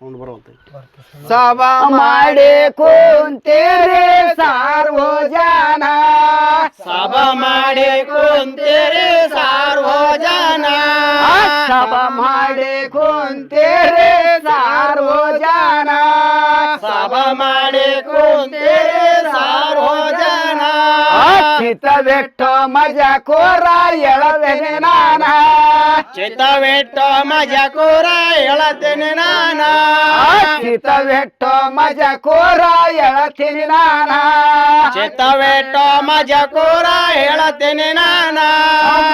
Sound ಬರೋಲ್ತ ಸಭಾ ಮಾಡಿ ಕುಂತೀರಿ ಸಾರ್ವೋ ಜನ ಸಭಾ ಮಾಡಿ ಕುಂತೀರಿ ಸಾರ್ವೋ ಜನ ಸಭಾ ಮಾಡಿ ಕುಂತೀರಿ ಸಾರ್ವೋ ಜನ ಸಭಾ ಮಾಡಿ ಕುಂತೀರಿ ಸಾರ್ವೋ ಜನ ಚಿತ್ತವೆಟ್ಟು ಮಜಾ ಕೋರ ಎಳವೆನೆ ನಾನ. ಚಿತ್ತವೆಟ್ಟು ಮಜಾ ಕೋರ ಎಳತೇನೆ ನಾನ. ಚಿತ್ತವೆಟ್ಟು ಮಜ ಕೋರ ಹೇಳತೀನಿ ನಾನ. ಚಿತವೆಟ್ಟೋ ಮಜ ಕೂರ ಹೇಳತೀನಿ ನಾನ.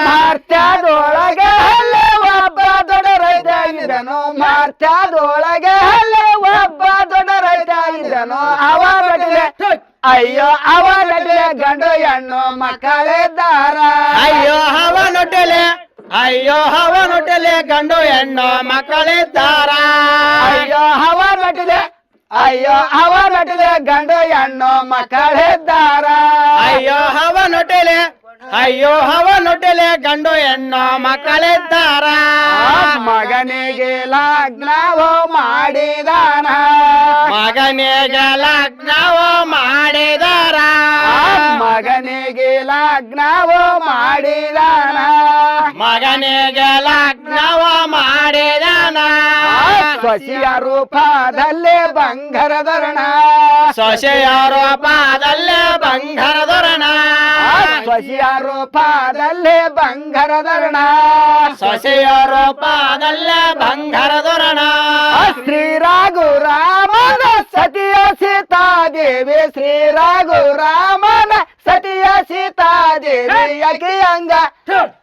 ಮಾರ್ತ್ಯಾದೊಳಗೆ ಹಲ್ಲೆ ಒಬ್ಬ ದೊಡ್ಡ ರೈತ ಇದನು ಮಾರ್ತ್ಯಾದೊಳಗೆ ಹಲ್ಲೆ ಒಬ್ಬ ದೊಡ್ಡ ರೈತ ಇದನು ಅವ ಅಯ್ಯೋ ಅವ ಗಂಡು ಹೆಣ್ಣು ಮಕ್ಕಳಿದ್ದಾರ ಅಯ್ಯೋ ಹವನೊಟ್ಟಲೆ ಅಯ್ಯೋ ಹವನೊಟ್ಟಲೆ ಗಂಡು ಹೆಣ್ಣು ಮಕ್ಕಳಿದ್ದಾರ ಅಯ್ಯೋ ಹವ ಗಟ್ಲೆ ಅಯ್ಯೋ ಹವ ಗಟ್ಲೆ ಗಂಡು ಹೆಣ್ಣು ಮಕ್ಕಳಿದ್ದಾರ ಅಯ್ಯೋ ಹವನೊಟ್ಟಲೆ ಅಯ್ಯೋ ಹವನೊಟ್ಟಲೆ ಗಂಡು ಹೆಣ್ಣು ಮಕ್ಕಳಿದ್ದಾರ ಮಗನಿಗೆ ಲಗ್ನವೋ ಮಾಡಿದಾನ. ಮಗನಿಗೆ ಲಗ್ನವ ಮಾಡಿದಾರ. ಮಗನಿಗೆ ಲಗ್ನವೋ ಮಾಡಿದಾನ ಮಗನಿಗೆ ಲಗ್ನವ ಮಾಡಿದಾನ ಸೊಸಿಯ ರೂಪದಲ್ಲೇ ಬಂಗಾರದರ್ಣ ಸೊಸೆಯ ರೂಪದಲ್ಲೇ ಬಂಗಾರದೊರಣ ಸೊಸಿಯ ರೂಪದಲ್ಲೇ ಬಂಗಾರದರ್ಣ ಸೊಸೆಯ ರೂಪದಲ್ಲೇ ಬಂಗಾರದೊರಣ ಶ್ರೀ ರಾಘುರಾಮನ ಸತಿಯ ಸೀತಾದೇವಿ ಶ್ರೀ ರಾಘುರಾಮನ ಸತಿಯ ಸೀತಾದೇವಿ ಅಕಿ ಹಂಗ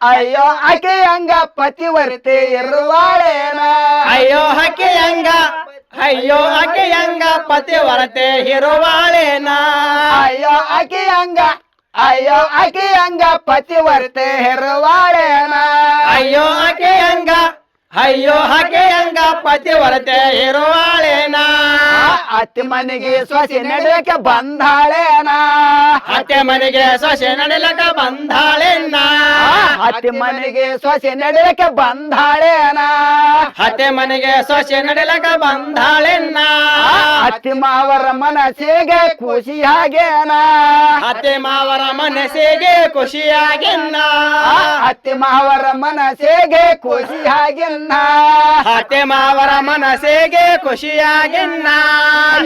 ಅಯ್ಯೋ ಅಕಿ ಅಂಗ ಪತಿವರ್ತಿ ಇರುವಾಳೇನ? ಅಯ್ಯೋ ಹಕ್ಕಿಯಂಗ ಅಯ್ಯೋ ಪತಿ ಪತಿವರತೆ ಇರುವಾಳೇನ? ಅಯ್ಯೋ ಅಕಿ ಹಂಗ ಅಯ್ಯೋ ಅಕಿ ಅಂಗ ಪತಿವರ್ತೆ ಇರುವಾಳೇನ? ಅಯ್ಯೋ ಹಕ್ಕಿಯಂಗ ಅಯ್ಯೋ ಪತಿ ಪತಿವರತೆ ಹಿರುವಾಳೇನ ಅತ್ತಿ ಮನೆಗೆ ಸೊಸೆ ನಡಲಕ ಬಂದಾಳೇನ? ಅತ್ತೆ ಮನೆಗೆ ಸೊಸೆ ನಡಿಲಕ ಬಂದಾಳೆನ್ನ ಅತ್ತಿ ಮನೆಗೆ ಸೊಸೆ ನಡಲಕ ಬಂದಾಳೇನ? ಅತ್ತೆ ಮನೆಗೆ ಸೊಸೆ ನಡಿಲಕ ಬಂದಾಳೆನ್ನ ಅತ್ತಿ ಮಾವರ ಮನಸ್ಸಿಗೆ ಖುಷಿಯಾಗೇನ ಅತ್ತೆ ಮಾವರ ಮನಸ್ಸಿಗೆ ಖುಷಿಯಾಗಿನ್ನ ಅತ್ತಿ ಮಾವರ ಮನಸ್ಸಿಗೆ ಖುಷಿಯಾಗಿನ್ನ ಅತ್ತೆ ಮಾವರ ಮನಸ್ಸಿಗೆ ಖುಷಿಯಾಗಿನ್ನ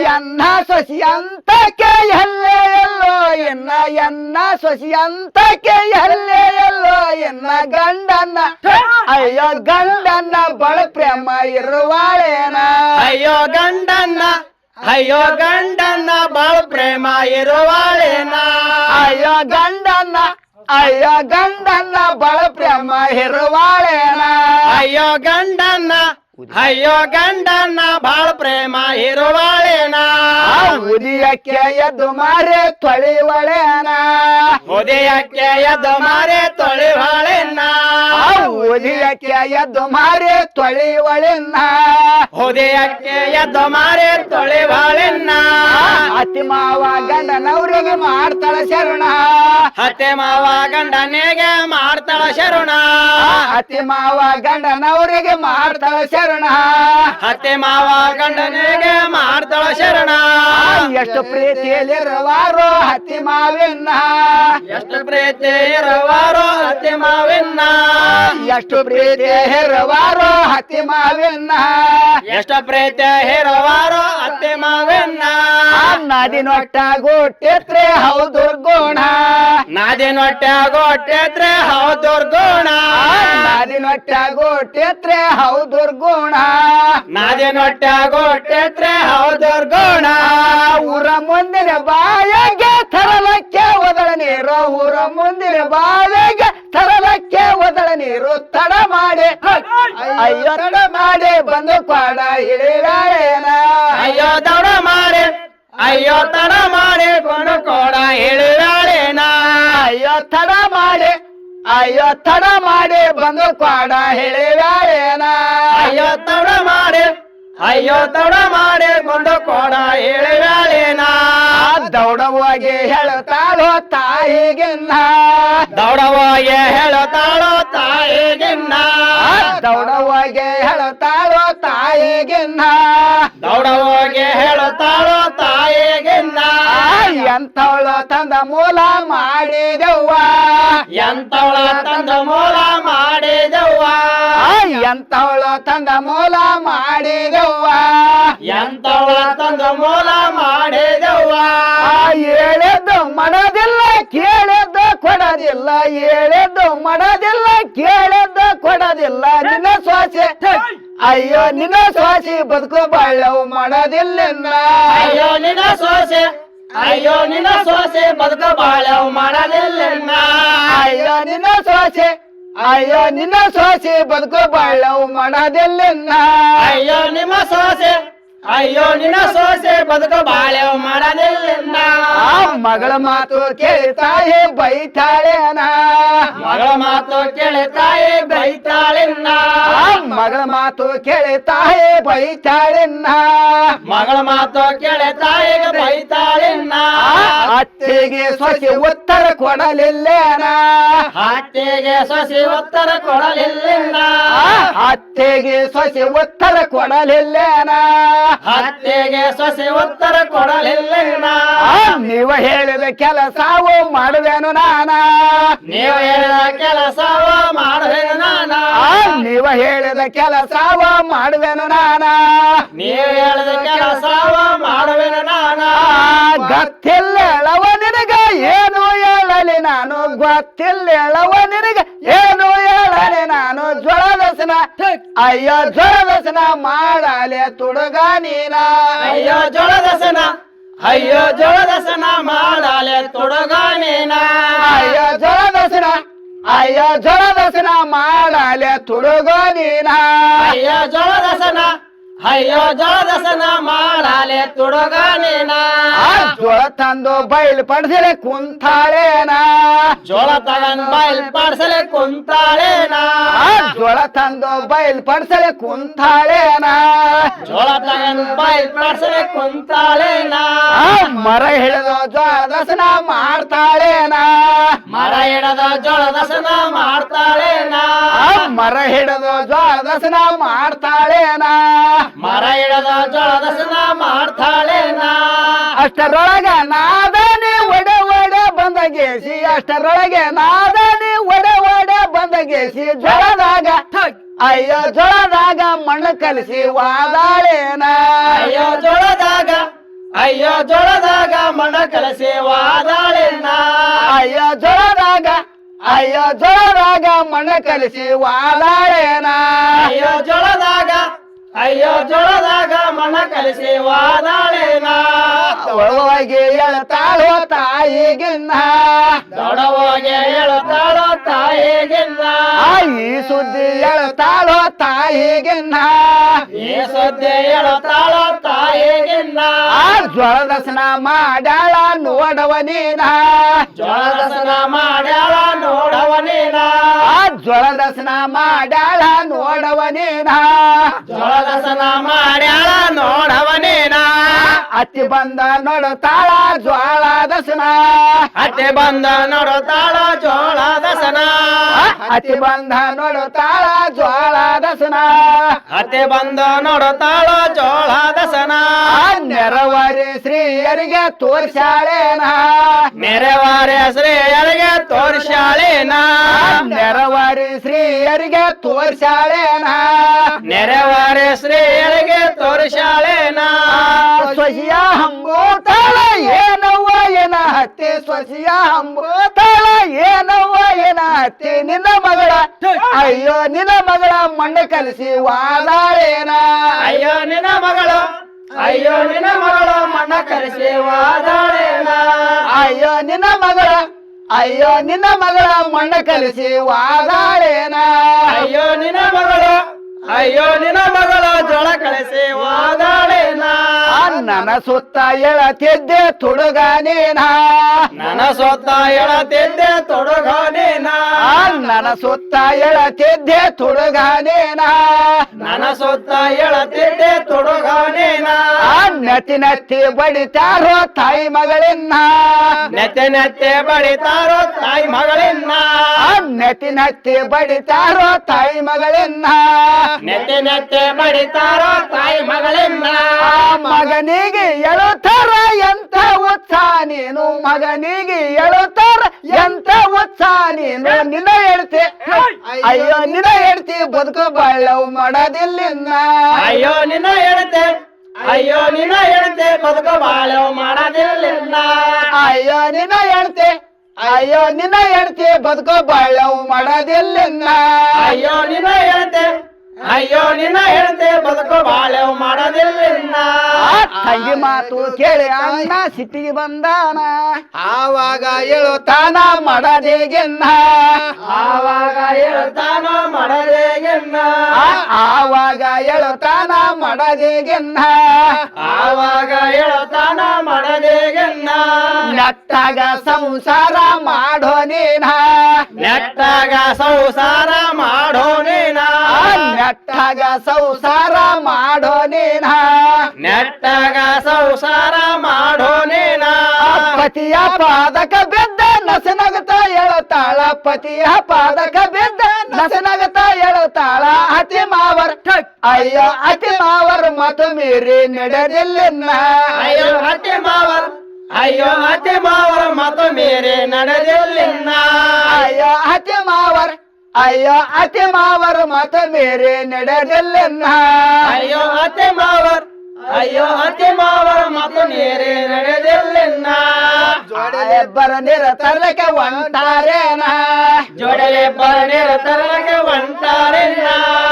ಎನ್ನ ಸೊಸಿ ಅಂತಕ್ಕೆ ಎಲ್ಲೇ ಎಲ್ಲೋ ಎನ್ನ ಎನ್ನ ಸೊಸಿ ಅಂತಕ್ಕೆ ಎಲ್ಲೇ ಎಲ್ಲೋ ಎನ್ನ ಗಂಡನ್ನ ಅಯ್ಯೋ ಗಂಡನ್ನ ಬಳ ಪ್ರೇಮ ಇರುವಾಳೇನ? ಅಯ್ಯೋ ಗಂಡನ್ನ ಅಯ್ಯೋ ಗಂಡನ್ನ ಬಾಳ ಪ್ರೇಮ ಇರುವಾಳೇನ? ಅಯ್ಯೋ ಗಂಡನ್ನ ಅಯ್ಯೋ ಗಂಡನ್ನ ಬಳ ಪ್ರೇಮ ಇರುವಾಳೇನ? ಅಯ್ಯೋ ಗಂಡನ್ನ ಅಯ್ಯೋ ಗಂಡನ್ನ ಬಾಳ ಪ್ರೇಮ ಇರುವಳೇನ? ಉದಿಯಕ್ಕೆ ಎದ್ದು ಮಾರೆ ತೊಳಿವಳೇನ ಉದಿಯಕ್ಕೆ ಎದ್ದು ಮಾರೆ ತೊಳಿವಳೇನ ಉದಿಯಕ್ಕೆ ಎದ್ದು ಮಾರೆ ತೊಳಿವಳೇನ ಉದಯಕ್ಕೆ ಎದ್ದು ಮಾರೆ ತೊಳಿವಳೇನ ಅತಿ ಮಾವ ಗಂಡನವ್ರಿಗೆ ಮಾಡ್ತಾಳ ಶರಣ. ಅತಿ ಮಾವ ಗಂಡನಿಗೆ ಮಾಡ್ತಾಳ ಶರಣ. ಅತಿ ಮಾವ ಗಂಡನವ್ರಿಗೆ ಮಾಡ್ತಾಳ ಶರಣ. ಅತ್ತೆ ಮಾವ ಗಂಡನಿಗೆ ಮಾಡ್ತಾಳ ಶರಣ. ಎಷ್ಟು ಪ್ರೀತಿಯಲ್ಲಿರುವಾರೋ ಹತ್ತಿ ಮಾವಿನ್ನ. ಎಷ್ಟು ಪ್ರೀತಿ ಇರುವಾರೋ ಹತ್ತಿ ಮಾವಿನ್ನ. ಎಷ್ಟು ಪ್ರೀತಿ ಇರುವಾರೋ ಹತ್ತಿ ಮಾವಿನ್ನ. ಎಷ್ಟು ಪ್ರೀತಿ ಇರುವಾರೋ ಹತ್ತಿ ಮಾವಿನ್ನ. ನದಿ ನೊಟ್ಟ ಗುಟ್ಟಿತ್ರೆ ಹೌದು ಗುಣ ನಾದಿ ನೊಟ್ಟ ಗೊಟ್ಟೆತ್ರೆ ಹೌದು ಗುಣ ನದಿ ನೊಟ್ಟ ಗುಟ್ಟಿತ್ರೆ ಹೌದು ಗುಣ ನಾದಿ ನೊಟ್ಟ ಗೊಟ್ಟೆತ್ರೆ ಹೌದು ಗುಣ. ಊರ ಮುಂದಿನ ಬಾಯಿಗೆ ತರಲಕ್ಕೆ ಒದಳ ನೀರು. ಊರ ಮುಂದಿನ ಬಾಯಿಗೆ ತರಲಕ್ಕೆ ಒದಳ ನೀರು. ತಡ ಮಾಡಿ. ಅಯ್ಯೋ ತಡ ಮಾಡಿ. ಬಂದು ಕ್ವಾಡ ಹಿಡಿದಾಳೇನ ಅಯ್ಯೋ ತಡ ಮಾಡಿ. ಅಯ್ಯೋ ತಡ ಮಾಡಿ. ಕೊಂಡು ಕೋಡ ಹೇಳಿದಾಳೇನ? ಅಯ್ಯೋ ತಡ ಅಯ್ಯೋ ತಡ ಮಾಡಿ ಬಂದು ಕ್ವಾಡ ಹೇಳಿದಾರೇನ? ಅಯ್ಯೋ ತಡ ಮಾಡಿ ಅಯ್ಯೋ ತಡ ಮಾಡಿ ಬಂದು ಕೊಡ ಹೇಳಿನ ದೌಡವಾಗಿ ಹೇಳುತ್ತಾಳೋ ತಾಯಿಗಿನ್ನ. ದೌಡವಾಗಿ ಹೇಳುತ್ತಾಳೋ ತಾಯಿಗಿನ್ನ. ದೌಡವಾಗಿ ಹೇಳುತ್ತಾಳೋ ತಾಯಿಗಿನ್ನ. ದೌಡವಾಗಿ ಹೇಳುತ್ತಾಳೋ ತಾಯಿಗಿನ್ನ. ಎಂಥವಳು ತಂದ ಮೂಲ ಮಾಡಿದೆವ್ವ. ಎಂತವಳ ತಂದ ಮೂಲ ಮಾಡಿದವ್ವ. ಎಂಥವಳು ತಂದ ಮೂಲ ಮಾಡಿದೆವ್ವ. ಎಂತವಳ ತಂದ ಮೂಲ ಮಾಡಿದವ್ವ. ಹೇಳಿದ್ದು ಮನದಿಲ್ಲ ಕೇಳಿದ್ದು ಕೊಡೋದಿಲ್ಲ ಹೇಳಿದ್ದು ಮಾಡೋದಿಲ್ಲ ಕೇಳದ ಕೊಡೋದಿಲ್ಲ. ನಿನ್ನ ಸ್ವಾಸೆ ಅಯ್ಯೋ ನಿನ್ನ ಸ್ವಾಸಿ ಬದುಕು ಬಾಳವು ಮಾಡೋದಿಲ್ಲ ಅಯ್ಯೋ ನಿನ್ನ ಸೋಸೆ ಅಯ್ಯೋ ನಿನ್ನ ಸೋಸೆ ಬದುಕ ಬಾಳವು ಮಾಡೋದಿಲ್ಲ ಅಯ್ಯೋ ನಿನ್ನ ಸ್ವಾಸೆ ಅಯ್ಯೋ ನಿನ್ನ ಸ್ವಾಸಿ ಬದುಕು ಬಾಳವು ಮಾಡೋದಿಲ್ಲ ಅಯ್ಯೋ ನಿಮ್ಮ ಸೋಸೆ ಅಯ್ಯೋ ನಿನ್ನ ಸೋಸೆ ಬದುಕ ಬಾಳೆವ್ ಮಾಡಲಿಲ್ಲ ಮಗಳ ಮಾತು ಕೇಳಿ ತಾಯಿ ಅನ ಮಗಳ ಮಾತು ಕೇಳಿ ತಾಯಿ ಬೈತಾಳಿನ್ನ. ಆ ಮಗಳ ಮಾತು ಕೇಳಿ ತಾಯಿ ಬೈತಾಳೆನ್ನ. ಮಗಳ ಮಾತು ಕೇಳಿ ತಾಯಿಗೆ ಬೈತಾಳಿನ್ನ ಅತ್ತೆಗೆ ಸೊಸೆ ಉತ್ತರ ಕೊಡಲಿಲ್ಲ ಅತ್ತೆಗೆ ಸೊಸಿ ಉತ್ತರ ಕೊಡಲಿಲ್ಲ ಅತ್ತೆಗೆ ಸೊಸೆ ಉತ್ತರ ಕೊಡಲಿಲ್ಲೇನ ಹತ್ತೆಗೆ ಸೊಸೆ ಉತ್ತರ ಕೊಡಲಿಲ್ಲ ನೀವು ಹೇಳಿದ ಕೆಲಸವು ಮಾಡುವೆನು ನಾನ. ನೀವು ಹೇಳಿದ ಕೆಲಸವ ಮಾಡುವೆನು ನಾನ. ನೀವು ನೀವ ಹೇಳಿದ ಕೆಲಸವ ಮಾಡುವೆನು ನಾನ. ನೀವು ಹೇಳಿದ ಕೆಲಸವ ಮಾಡುವೆನು ನಾನ. ಗೊತ್ತಿಲ್ಲ ಹೇಳವ ನಿನಗ ಏನು ಹೇಳಲಿ ನಾನು ಗೊತ್ತಿಲ್ಲ ಹೇಳವ ನಿನಗ ಏನು ಹೇಳಲಿ ನಾನು ಜ್ವಳದಸನ ಅಯ್ಯೋ ಜ್ವಳದಸನ ಮಾಡಲೆ ತುಡುಗ ನೀನ ಅಯ್ಯೋ ಜೋಳದಸನ ಅಯ್ಯೋ ಜೋಳದಸನ ಮಾಡಲೆ ತೊಡಗಾನೇನ ಅಯ್ಯೋ ಜ್ವಳದಸನ ಅಯ್ಯೋ ಜ್ವಳದಸನ ಮಾಡಲೆ ತುಡುಗ ನೀನ ಅಯ್ಯೋ ಜೋಳದಸನ ಅಯ್ಯೋ ಜೋದಸನ ಮಾಡಾಲೆ ತೊಡಗಾನೇನ? ಜೋಳ ತಂದು ಬೈಲ್ ಪಡಿಸಲೆ ಕುಂತಾಳೇನ? ಜೋಳ ತಗೊಂಡ್ ಬೈಲ್ ಪಡಿಸಲೆ ಕುಂತಾಳೇನ? ಜೋಳ ತಂದು ಬೈಲ್ ಪಡಿಸಲೆ ಕುಂತಾಳೇನ? ಜೋಳ ತಗೊಂಡ್ ಬೈಲ್ ಪಡಿಸಲೆ ಕುಂತಾಳೇನ? ಮರ ಮರ ಜೋಳ ಜ್ವಾಳದಸನ ಮಾಡ್ತಾಳೇನ? ಮರ ಹಿಡದ ಜೋಳದಸನ ಮರ ಹಿಡದ ಜ್ವಾಳದಸನ ಮಾಡ್ತಾಳೇನ? ಮರ ಹಿಡದ ಜೋಳದಸನ ಮಾಡ್ತಾಳೇನ? ಅಷ್ಟರೊಳಗೆ ನಾದನಿ ಒಡೆ ಒಡೆ ಬಂದ ಗೇಸಿ ಅಷ್ಟರೊಳಗೆ ನಾದನಿ ಒಡೆ ಒಡೆ ಬಂದ ಗೇಸಿ ಜೋಳದಾಗ ಅಯ್ಯೋ ಜೋಳದಾಗ ಮಣ್ಣು ಕಲಸಿ ವಾದಾಳೇನ? ಅಯ್ಯೋ ಜೋಳದಾಗ ಅಯ್ಯೋ ಜೋಳದಾಗ ಮಣ್ಣು ಕಲಸಿ ವಾದಾಳೇನ? ಅಯ್ಯೋ ಜೊಳದಾಗ ಅಯ್ಯೋ ಜೋಳದಾಗ ಮಣ್ಣ ಕಲಿಸಿ ವಾದಾಡೇನ? ಅಯ್ಯೋ ಜೋಳದಾಗ ಅಯ್ಯೋ ಜೋಳದಾಗ ಮಣ ಕಲಸಿ ವಾದಾಳೇನ ದೊಡವಾಗಿ ಹೇಳ್ತಾಳೋ ತಾಯಿಗಿನ್ನ. ದೊಡವಾಗಿ ಹೇಳ್ತಾಳೋ ತಾಯಿಗಿನ್ನ. ಈ ಸುದ್ದಿ ಹೇಳ್ತಾಳೋ ತಾಯಿಗಿನ್ನ. ಈ ಸುದ್ದಿ ಹೇಳ್ತಾಳೋ ತಾಯಿಗಿಲ್ಲ ಆ ಜ್ವಳದಸನ ಮಾಡ್ಯಾಳ ನೋಡವ ನೀನ. ಮಾಡ್ಯಾಳ ನೋಡವ ನೀನ. ಮಾಡ್ಯಾಳ ನೋಡವ ನೀನ. ಮಾಡ್ಯಾಳ ನೋಡವ ನೀನ. ಅತ್ತಿ ಬಂದ ನೋಡುತ್ತಾಳ ಜ್ವಾಳ ದಸನ ಅತ್ತೆ ಬಂದ ನೋಡುತ್ತಾಳ ಜೋಳದಸನ ಅತ್ತಿ ಬಂದ ನೋಡುತ್ತಾಳ ಜ್ವಾಳ ದಸನ ಅತ್ತೆ ಬಂದ ನೋಡುತ್ತಾಳ ಜೋಳದಸನ ದಸನ ನೆರವರಿ ಶ್ರೀಯರಿಗೆ ತೋರ್ಸಾಳೇನ ನೆರವಾರಿ ಶ್ರೀಯರಿಗೆ ತೋರ್ಸಾಳೇನ ನೆರವಾರಿ ಶ್ರೀಯರಿಗೆ ತೋರ್ಸಾಳೇನ ನೆರವಾರಿ ಶ್ರೀಯರಿಗೆ ತೋರ್ಸಾಳೇನ ಸ್ವಸಿಯ ಹಂಬೋತಾಳ ಏನವ್ವ ಏನ ಹತ್ತಿ? ಸ್ವಸಿಯ ಹಂಬೋತಾಳ ಏನವ್ವ ಏನ ಹತ್ತಿ? ನಿನ್ನ ಮಗಳ ಅಯ್ಯೋ ನಿನ್ನ ಮಗಳ ಮಣ್ಣು ಕಲಸಿ ವಾದಾಳೇನ? ಅಯ್ಯೋ ನಿನ್ನ ಮಗಳು ಅಯ್ಯೋ, ನಿನ್ನ ಮಗಳ ಮಣ್ಣ ಕರೆಸಿ ವಾದಾಳೇನ? ಅಯ್ಯೋ, ನಿನ್ನ ಮಗಳ, ಅಯ್ಯೋ, ನಿನ್ನ ಮಗಳ ಮಣ್ಣ ಕಲಿಸಿ ವಾದಾಳೇನ? ಅಯ್ಯೋ, ನಿನ್ನ ಮಗಳು ಅಯ್ಯೋ ನಿನ್ನ ಮಗಳ ಜೋಳ ಕಳಿಸಿ ವಾದಾಳೇನ ನನ ನನ್ನ ಸುತ್ತ ಎಳತಿದ್ದೆ ತುಡುಗ ನೀನ ನನ್ನ ಸುತ್ತ ಎಳತಿದ್ದೆ ತೊಡಗೋನೇನ ಆ ನನ್ನ ಸುತ್ತ ಎಳತಿದ್ದೆ ತುಡುಗ ನನ ನನ್ನ ಸೊತ್ತ ಹೇಳತಿದ್ದೆ ತೊಡಗೋನೇನ ನೆತ್ತಿ ನೆತ್ತಿ ಬಡಿತಾರೋ ತಾಯಿ ಮಗಳಿನ್ನ. ನೆತಿ ನೆತ್ತಿ ಬಡಿತಾರೋ ತಾಯಿ ಮಗಳಿನ್ನ. ನೆತಿ ನೆತ್ತಿ ಬಡಿತಾರೋ ತಾಯಿ ಮಗಳಿನ್ನ. ನೆತ್ತೆ ನೆತ್ತೆ ಬಡಿತಾರೋ ತಾಯಿ ಮಗಳಿಂದ. ಮಗನಿಗೆ ಎಳುತ್ತಾರ ಎಂತ ಉತ್ಸಾಹ ನೀನು? ಮಗನಿಗೆ ಎಳುತ್ತಾರ ಎಂತ ಉತ್ಸಾಹ ನೀನು? ನಿನ್ನ ಹೇಳ್ತಿ. ಅಯ್ಯೋ ನಿನ್ನ ಹೇಳ್ತಿ ಬದುಕು ಬಾಳವು ಮಾಡೋದಿಲ್ಲಿನ್ನ ಅಯ್ಯೋ ನಿನ್ನ ಹೇಳ್ತೆ. ಅಯ್ಯೋ ನಿನ್ನ ಹೇಳ್ತೆ ಬದುಕು ಬಾಳವು ಮಾಡೋದಿಲ್ಲ ಅಯ್ಯೋ ನಿನ್ನ ಹೇಳ್ತೆ. ಅಯ್ಯೋ ನಿನ್ನ ಹೇಳ್ತಿ ಬದುಕು ಬಾಳವು ಮಾಡೋದಿಲ್ಲಿನ್ನ ಅಯ್ಯೋ ನಿನ್ನ ಹೇಳ್ತೆ. ಅಯ್ಯೋ ನಿನ್ನ ಹೇಳ್ತೆ ಬದುಕು ಬಾಳು ಮಾಡೋದಿಲ್ಲ ಆ ತಂಗಿ ಮಾತು ಕೇಳಿ ಅಣ್ಣ ಸಿಟ್ಟಿಗೆ ಬಂದಾನ. ಆವಾಗ ಹೇಳುತ್ತಾನ ಮಾಡದೇಗೆನ್ನ. ಆವಾಗ ಹೇಳುತ್ತಾನ ಮಾಡದೇಗೆನ್ನ. ಆವಾಗ ಹೇಳುತ್ತಾನ ಮಾಡದೇಗೆನ್ನ. ಆವಾಗ ಹೇಳುತ್ತಾನ ಮಾಡದೇಗೆನ್ನ. ನೆಟ್ಟಾಗ ಸಂಸಾರ ಮಾಡೋ ನೀನ. ನೆಟ್ಟಾಗ ಸಂಸಾರ ಮಾಡೋ ನೀನ. ನೆಟ್ಟಾಗ ಸಂಸಾರ ಮಾಡೋ ನೀನ? ನೆಟ್ಟಾಗ ಸಂಸಾರ ಮಾಡೋ ನೀನ? ಪತಿಯ ಪಾದಕ ಬಿದ್ದ ನಸನಗತ ಹೇಳುತ್ತಾಳ ಪತಿಯ ಪಾದಕ ಬಿದ್ದ ನಸನಗತ ಹೇಳುತ್ತಾಳ ಅತಿ ಮಾವರ್ ಅಯ್ಯೋ ಅತಿ ಮಾವರ್ ಮತು ಮೀರಿ ನಡೆದಿಲ್ಲ ಅಯ್ಯೋ ಅತಿ ಮಾವರ್ ಅಯ್ಯೋ ಅತಿ ಮಾವರ್ ಮತ ಮೀರಿ ನಡೆದಿಲ್ಲ ಅಯ್ಯೋ ಅತಿ ಮಾವರ್ ಅಯ್ಯೋ ಅತಿ ಮಾವರ್ ಮತ ಮೀರಿ ನಡೆದಿಲ್ಲ ಅಯ್ಯೋ ಅತಿ ಮಾವರ್ ಅಯ್ಯೋ ಅತಿ ಮಾವರ ಮತ ಮೇರೆ ನಡೆದಿಲ್ಲ ಇಬ್ಬರ ನಿರ ತರಲಿಕ್ಕೆ ಒಂಟಾರೇನ ಜೋಡಲೆ ಬರನೇರ ತರಲಕ್ಕೆ ಒಂಟಾರೆನ್ನ ಆ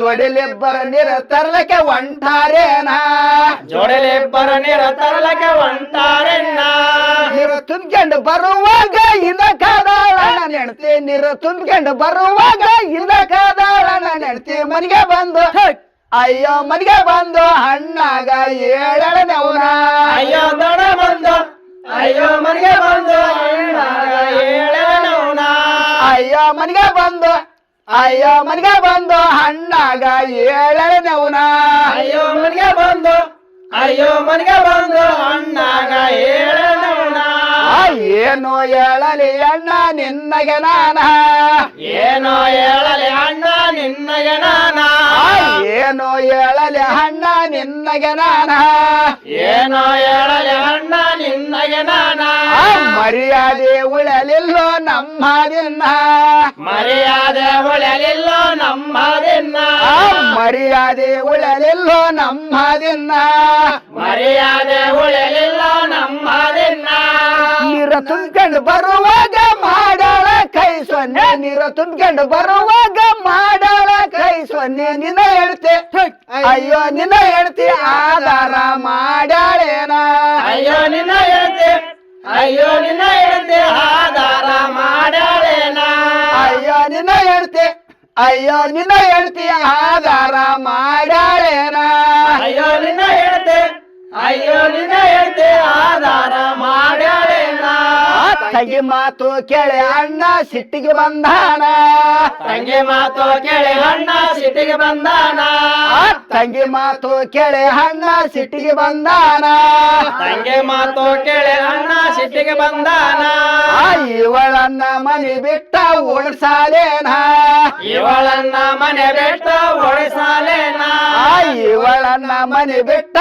ಜೋಡಿಲಿಬ್ಬರ ನೀರ ತರಲಿಕ್ಕೆ ಒಂಟಾರೇನ? ಜೋಡಲೆ ನೀರ ತರಲಕ್ಕೆ ಒಂಟಾರೆನ್ನ ನೀರು ತುಂಬ್ಕೊಂಡು ಬರುವಾಗ ಇದ ನಾನು ಹೆಣ್ತಿ ನೀರು ತುಂಬ್ಕೊಂಡು ಬರುವಾಗ ಇದ ನಾನು ಹೆಣ್ತಿ ಮನೆಗೆ ಬಂದು ಅಯ್ಯೋ ಮನೆಗೆ ಬಂದು ಹಣ್ಣಾಗ ಏಳನವನ ಅಯ್ಯೋ ದೊಡ ಬಂದು ಅಯ್ಯೋ ಮನೆಗೆ ಬಂದು ಹಣ್ಣಾಗ ಏಳನವನ ಅಯ್ಯೋ ಮನೆಗೆ ಬಂದು ಅಯ್ಯೋ ಮನೆಗೆ ಬಂದು ಹಣ್ಣಾಗ ಏಳನವನ ಅಯ್ಯೋ ಮನೆಗೆ ಬಂದು ಅಯ್ಯೋ ಮನೆಗೆ ಬಂದು ಅಣ್ಣಾಗ ಏಳನವನ ಏನು ಹೇಳಲಿ ಅಣ್ಣ ನಿನ್ನಗೆ ನಾನ. ಏನೋ ಹೇಳಲಿ ಅಣ್ಣ ನಿನ್ನಗೆ ನಾನ. ಏನೋ ಹೇಳಲಿ ಅಣ್ಣ ನಿನ್ನಗೆ ನಾನ. ಏನೋ ಹೇಳಲಿ ಅಣ್ಣ ನಿನ್ನಗೆ ನಾನ. ಮರ್ಯಾದೆ ಉಳಲಿಲ್ಲೋ ನಮ್ಮ ದಿನ. ಮರ್ಯಾದೆ ಉಳಲಿಲ್ಲೋ ನಮ್ಮ ದಿನ. ಮರ್ಯಾದೆ ಉಳಲಿಲ್ಲೋ ನಮ್ಮ ದಿನ. ಮರ್ಯಾದೆ ಉಳಲಿಲ್ಲೋ ನಮ್ಮ ದಿನ. ನೀರ ತುಂಬ್ಕೊಂಡು ಬರುವಾಗ ಮಾಡಾಳ ಕೈ ಸೊನ್ನೆ ನೀರ ತುಂಬ್ಕೊಂಡು ಬರುವಾಗ ಮಾಡಾಳ ಕೈ ಸೊನ್ನೆ ನಿನ್ನ ಹೇಳ್ತೆ ಅಯ್ಯೋ ನಿನ್ನ ಹೇಳ್ತಿ ಆಧಾರ ಮಾಡಾಳೇನ? ಅಯ್ಯೋ ನಿನ್ನ ಹೇಳ್ತೆ ಅಯ್ಯೋ ನಿನ್ನ ಹೇಳ್ತೆ ಆಧಾರ ಮಾಡಾಳೇನ? ಅಯ್ಯೋ ನಿನ್ನ ಹೇಳ್ತಿ ಅಯ್ಯೋ ನಿನ್ನ ಹೇಳ್ತಿ ಆಧಾರ ಮಾಡಾಳೇನ? ಅಯ್ಯೋ ನಿನ್ನ ಹೇಳ್ತೆ ಅಯ್ಯೋ ನಿನ್ನ ಹೆಂಡತಿ ಆಧಾರ ಮಾಡ್ಯಾಳೇನ? ತಂಗಿ ಮಾತು ಕೇಳಿ ಅಣ್ಣ ಸಿಟ್ಟಿಗೆ ಬಂದಾನ. ತಂಗಿ ಮಾತು ಕೇಳಿ ಅಣ್ಣ ಸಿಟ್ಟಿಗೆ ಬಂದಾನ? ತಂಗಿ ಮಾತು ಕೇಳಿ ಅಣ್ಣ ಸಿಟ್ಟಿಗೆ ಬಂದಾನ. ತಂಗಿ ಮಾತು ಕೇಳಿ ಅಣ್ಣ ಸಿಟ್ಟಿಗೆ ಬಂದಾನ? ಇವಳನ್ನ ಮನೆ ಬಿಟ್ಟ ಓಡಿಸಾಲೇನ. ಇವಳನ್ನ ಮನೆ ಬಿಟ್ಟ ಓಡಿಸಾಲೇನ? ಇವಳನ್ನ ಮನೆ ಬಿಟ್ಟ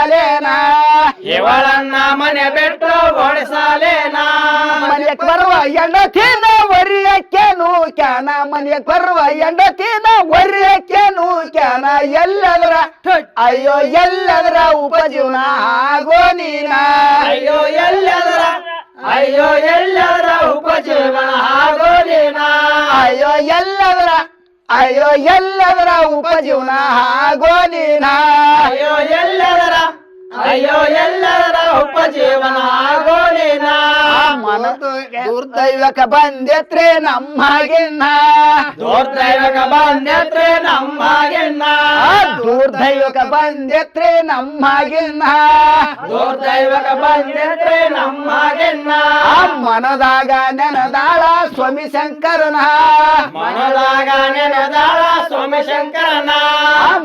ಓಡಿಸಾಲೇನ ಇವಳನ್ನ ಮನೆ ಬಿಟ್ಟು ಓಡಿಸಾಲೇನ ಮನೆಯಕ್ ಬರುವ ಹೆಂಡತಿನ ಒರಿಯಕ್ಕೆ ನೂಕ್ಯಾನ ಮನೆಯಕ್ ಬರುವ ಹೆಂಡತಿನ ಒರಿಯಕ್ಕೆ ನೂಕ್ಯಾನ ಎಲ್ಲದ್ರ ಅಯ್ಯೋ ಎಲ್ಲದ್ರ ಉಪಜೀವನ ಆಗೋ ನೀನ? ಅಯ್ಯೋ ಎಲ್ಲದ್ರ ಅಯ್ಯೋ ಎಲ್ಲದರ ಉಪಜೀವನ ಆಗೋ ನೀನ? ಅಯ್ಯೋ ಎಲ್ಲದರ ಅಯ್ಯೋ ಎಲ್ಲದರ ಉಪಜೀವನ ಆಗೋ ನೀನ ಅಯ್ಯೋ ಎಲ್ಲದರ ಅಯ್ಯೋ ಎಲ್ಲರ ಉಪ ಜೀವನ ಆಗೋಳಿನ ಮನದು ದುರ್ದೈವಕ ಬಂದೆತ್ರೆ ನಮ್ಮಾಗಿನ್ನ? ದುರ್ದೈವಕ ಬಂದೆತ್ರೆ ನಮ್ಮಾಗಿನ್ನ? ದುರ್ದೈವಕ ಬಂದ್ಯತ್ರೆ ಬಂದೆತ್ರೆ ನಮ್ಮಾಗಿನ್ನ? ದುರ್ದೈವಕ ಬಂದೆತ್ರೆ ನಮ್ಮಾಗಿನ್ನ? ಮನದಾಗ ನೆನದಾಳ ಸ್ವಾಮಿ ಶಂಕರನ? ಮನದಾಗ ನೆನದಾಳ ಸ್ವಾಮಿ ಶಂಕರನ?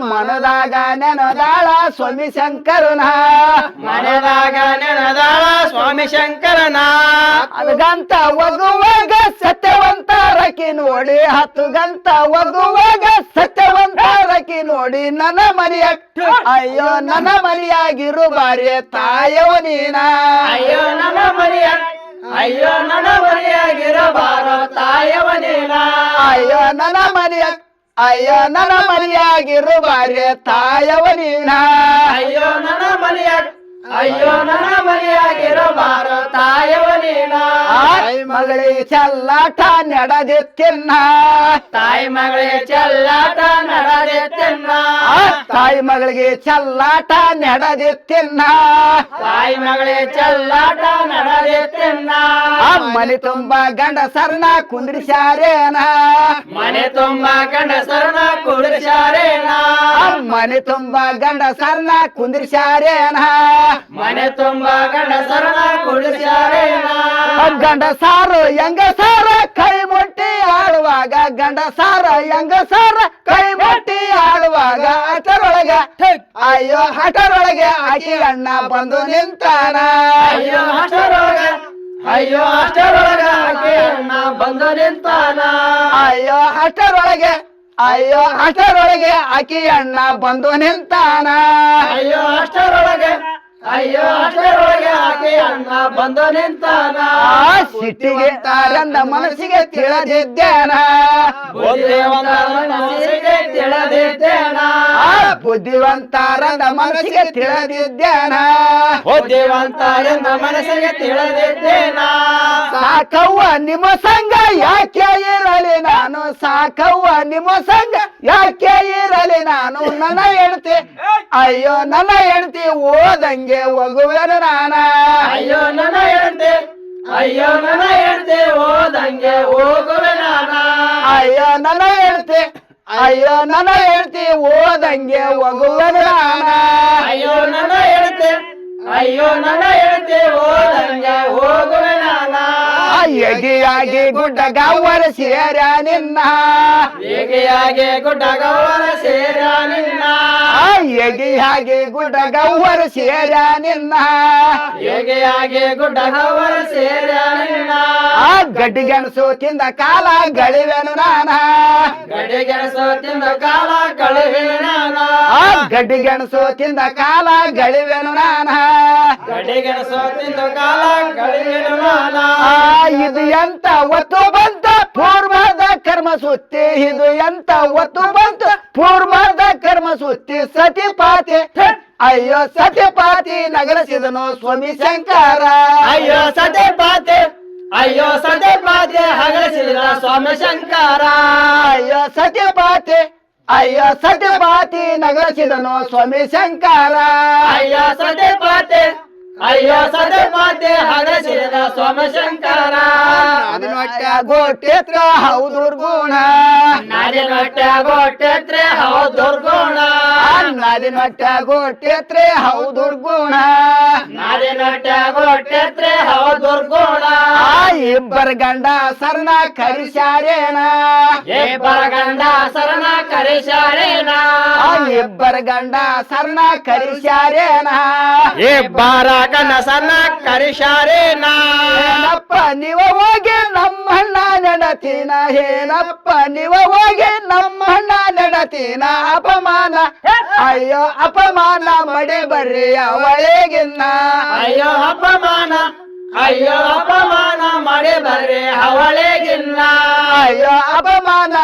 ಮನದಾಗ ನೆನದಾಳ ಸ್ವಾಮಿ ಶಂಕರನ? ಮನೆದಾಗ ನೆನದಾಳ ಸ್ವಾಮಿ ಶಂಕರನ. ಅದಗಂತ ಒಗುವಾಗ ಸತ್ಯವಂತರಕಿ ನೋಡಿ ಹತ್ತು ಗಂತ ಒಗುವಾಗ ಸತ್ಯವಂತರಕಿ ನೋಡಿ ನನ್ನ ಮನೆಯ ಅಯ್ಯೋ ನನ್ನ ಮನೆಯಾಗಿರು ಬಾರಿ ತಾಯೋ ನೀನ. ಅಯ್ಯೋ ನನ್ನ ಮರಿಯ ಅಯ್ಯೋ ನನ್ನ ಮರಿಯಾಗಿರಬಾರೋ ತಾಯವನೇನ ಅಯ್ಯೋ ನನ್ನ ಮನೆಯ ಅಯ್ಯೋ ನನ ಮನೆಯಾಗಿರು ಬಾರ್ಯ ತಾಯವ ನೀನ. ಅಯ್ಯೋ ನನ ಮನೆಯ ಅಯ್ಯೋ ನನ್ನ ತಾಯವ ನೀನ. ತಾಯಿ ಮಗಳಿ ಚಲ್ಲಾಟ ತಿನ್ನ. ತಾಯಿ ಮಗಳಿಗೆ ಚೆಲ್ಲಾಟ ನಡದೆ ತಿನ್ನ. ತಾಯಿ ಮಗಳಿಗೆ ಚಲ್ಲಾಟ ತಿನ್ನ. ತಾಯಿ ಮಗಳೇ ಚಲ್ಲಾಟ ನಡದೆ ತಿನ್ನ. ಮನೆ ತುಂಬ ಗಂಡಸರ್ನ ಕುಂದ್ರಿಸ್ಯಾರೇನ. ಮನೆ ತುಂಬ ಗಂಡ ಸರ್ನ ಆ ಮನೆ ತುಂಬ ಗಂಡಸರ್ನ ಕುಂದ್ರಿಸ್ಯಾರೇನ? ಮನೆ ತುಂಬ ಗಂಡಸರನ ಗಂಡ ಸಾರು ಹೆಂಗ ಸಾರ ಕೈ ಮುಟ್ಟಿ ಆಡುವಾಗ ಹೆಂಗ ಸಾರ ಕೈ ಮುಟ್ಟಿ ಆಡುವಾಗ ಅಟರೊಳಗೆ ಅಯ್ಯೋ ಹಠರೊಳಗೆ ಆಕಿ ಅಣ್ಣ ಬಂದು ನಿಂತಾನ. ಅಯ್ಯೋ ಅಷ್ಟರೊಳಗ ಅಯ್ಯೋ ಅಷ್ಟರೊಳಗ ನಾ ಬಂದ ನಿಂತಾನ. ಅಯ್ಯೋ ಅಷ್ಟರೊಳಗೆ ಅಯ್ಯೋ ಅಷ್ಟರೊಳಗೆ ಆಕಿ ಅಣ್ಣ ಬಂದು ನಿಂತಾನ. ಅಯ್ಯೋ ಅಷ್ಟರೊಳಗೆ ಅಯ್ಯೋ ಅಷ್ಟರೊಳಗೆ ಆಕೆ ಅಣ್ಣ ಬಂದು ನಿಂತಾನ. ಸಿಟ್ಟಿಗೆ ತಾರಂದ ಮನಸ್ಸಿಗೆ ತಿಳಿದಿದ್ದೇನ. ಮನಸ್ಸಿಗೆ ತಿಳಿದಿದ್ದೇನ. ಬುದ್ಧಿವಂತರಂದ ಮನಸ್ಸಿಗೆ ತಿಳಿದಿದ್ದೇನ. ಬುದ್ಧಿವಂತಾರಂದ ಮನಸ್ಸಿಗೆ ತಿಳಿದಿದ್ದೇನ. ಸಾಕವ್ವ ನಿಮ್ಮ ಸಂಘ ಯಾಕೆ ಇರಲಿ ನಾನು? ಸಾಕವ್ವ ನಿಮ್ಮ ಸಂಘ ಯಾಕೆ ಇರಲಿ ನಾನು? ನನ್ನ ಹೆಂಡತಿ. ಅಯ್ಯೋ ನನ್ನ ಹೆಂಡತಿ ಓದಂಗೆ ಹೋಗುವೆನು ನಾನ. ಅಯ್ಯೋ ನನ್ನ ಹೆಂಡತಿ. ಅಯ್ಯೋ ನನ್ನ ಹೆಂಡತಿ ಓದಂಗೆ ಹೋಗುವೆ ನಾನ. ಅಯ್ಯೋ ನನ್ನ ಹೆಂಡತಿ. ಅಯ್ಯೋ ನನ್ನ ಹೆಂಡತಿ ಓದಂಗೆ ಹೋಗುವೆನು ನಾನ. ಅಯ್ಯೋ ನನ್ನ ಹೇಳ್ತೆ ಅಯ್ಯೋ ನನ್ನ ಹೇಳ್ತೆ ಹೋದಂಗೆ ಹೋಗುವೆ ನಾನ? ಎಗೆಯಾಗಿ ಎಗಿಯಾಗಿ ಗುಡ್ಡ ಗವ್ವರ ಸೇರ ನಿನ್ನ? ಎಗೆಯಾಗಿ ಗುಡ್ಡ ಗೌರ ಸೇರ ನಿನ್ನ? ಹಾಗೆ ಗುಡ್ಡ ಗವ್ವರ ಸೇರ ನಿನ್ನ. ಹೇಗೆಯಾಗೆ ಗುಡ್ಡ ಗೌರ ಸೇರ ನಿನ್ನ. ಆ ಗಡ್ಡಿ ಗೆಣಸು ತಿಂದ ಕಾಲ ಗಳಿವೆನು ನಾನ. ಗಡ್ಡಿ ಗೆಣಸು ತಿಂದ ಕಾಲ ಕಳುವೆನು ನಾನ. ಆ ಗಡ್ಡಿ ಗೆಣಸು ತಿಂದ ಕಾಲ ಗಳಿವೆನು ನಾನ. ಗಡ್ಡಿ ಗೆಣಸು ತಿಂದ ಕಾಲ ಗಳಿವೆನು ನಾನ. ಆ ಇದು ಎಂತ ಒತ್ತು ಬಂತ ಪೂರ್ವದ ಕರ್ಮ ಸುತ್ತಿ ಇದು ಎಂತ ಒತ್ತು ಬಂತು? ಪೂರ್ವದ ಕರ್ಮ ಸುತ್ತಿ ಸತಿಪಾತಿ ಅಯ್ಯೋ ಸತಿಪಾತಿ ನಗರಸಿದನು ಸ್ವಾಮಿ ಶಂಕರ. ಅಯ್ಯೋ ಸದೆ ಪಾತೆ. ಅಯ್ಯೋ ಸದೆ ಪಾತೆ ಹಗಲಿಸಿದ ಸ್ವಾಮಿ ಶಂಕರ. ಅಯ್ಯೋ ಸತ್ಯಪಾತಿ ಅಯ್ಯೋ ಸತ್ಯಪಾತಿ ನಗರಸಿದನು ಸ್ವಾಮಿ ಶಂಕರ. ಅಯ್ಯೋ ಸದೆ ಪಾತೆ. ಅಯ್ಯೋ ಸದಮಾತೆ ಹರಸಿದ ಸೋಮಶಂಕರ ಸ್ವಾಮಿ ಶಂಕರ ಅದನ್ನೊಟ್ಟ ಗೋಟೇತ್ರ ಹೌದು ಗುಣ ನಾಡಿನೊಟ್ಟ ಗೋಟೆತ್ರೆ ಹೌದು ದುರ್ಗುಣ. ನದಿನೊಟ್ಟ ಗೋಟೆತ್ರ ಹೌದು ಗುಣ ನಾಡಿನೊಟ್ಟ ಗೋಟೆತ್ರ ಹೌದು ದುರ್ಗುಣ. ಇಬ್ಬರ ಗಂಡ ಸರಣ ಕರಿಸ್ಯಾರೇನ. ಇಬ್ಬರ ಗಂಡ ಸರಣ ಕರಿಸಾರೇ ಇಬ್ಬರ ಗಂಡ ಸರ್ನ ಕರಿಸ್ಯಾರೇನ ಇಬ್ಬರ ಗಂಡ ಸಣ್ಣ ಕರಿಸ್ಯಾರೇನ ಏನಪ್ಪ ನೀವ ಹೋಗಿ ನಮ್ಮ ಅಣ್ಣ ನಡತೀನ? ಏನಪ್ಪ ನೀವ ಹೋಗಿ ನಮ್ಮ ಅಣ್ಣ ನೆಡತೀನ? ಅಪಮಾನ. ಅಯ್ಯೋ ಅಪಮಾನ ಮಡೆ ಬರ್ರಿ ಅವಳಿಗಿನ್ನ. ಅಯ್ಯೋ ಅಪಮಾನ. ಅಯ್ಯೋ ಅಪಮಾನ ಮಡೆ ಬರ್ರಿ ಅವಳಿಗಿನ್ನ. ಅಯ್ಯೋ ಅಪಮಾನ.